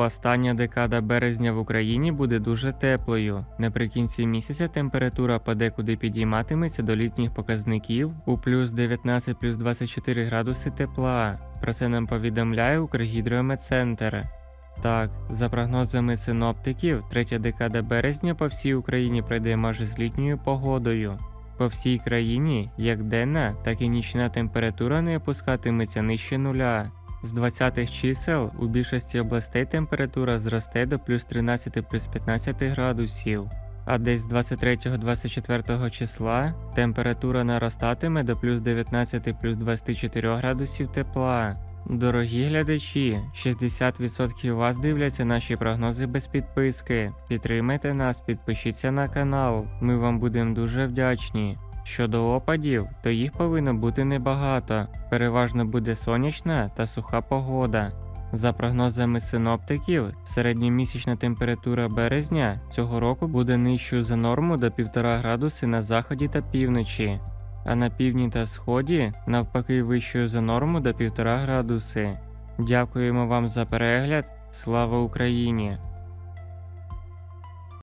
Остання декада березня в Україні буде дуже теплою. Наприкінці місяця температура подекуди підійматиметься до літніх показників у плюс 19 плюс 24 градуси тепла. Про це нам повідомляє Укргідрометцентр. Так, за прогнозами синоптиків, третя декада березня по всій Україні пройде майже з літньою погодою. По всій країні як денна, так і нічна температура не опускатиметься нижче нуля. З 20-х чисел у більшості областей температура зросте до плюс 13 плюс 15 градусів, а десь з 23-24 числа температура наростатиме до плюс 19 плюс 24 градусів тепла. Дорогі глядачі, 60% вас дивляться наші прогнози без підписки. Підтримайте нас, підпишіться на канал. Ми вам будемо дуже вдячні. Щодо опадів, то їх повинно бути небагато. Переважно буде сонячна та суха погода. За прогнозами синоптиків, середньомісячна температура березня цього року буде нижчою за норму до 1,5 градуси на заході та півночі, а на півдні та сході навпаки вищою за норму до 1,5 градуси. Дякуємо вам за перегляд. Слава Україні!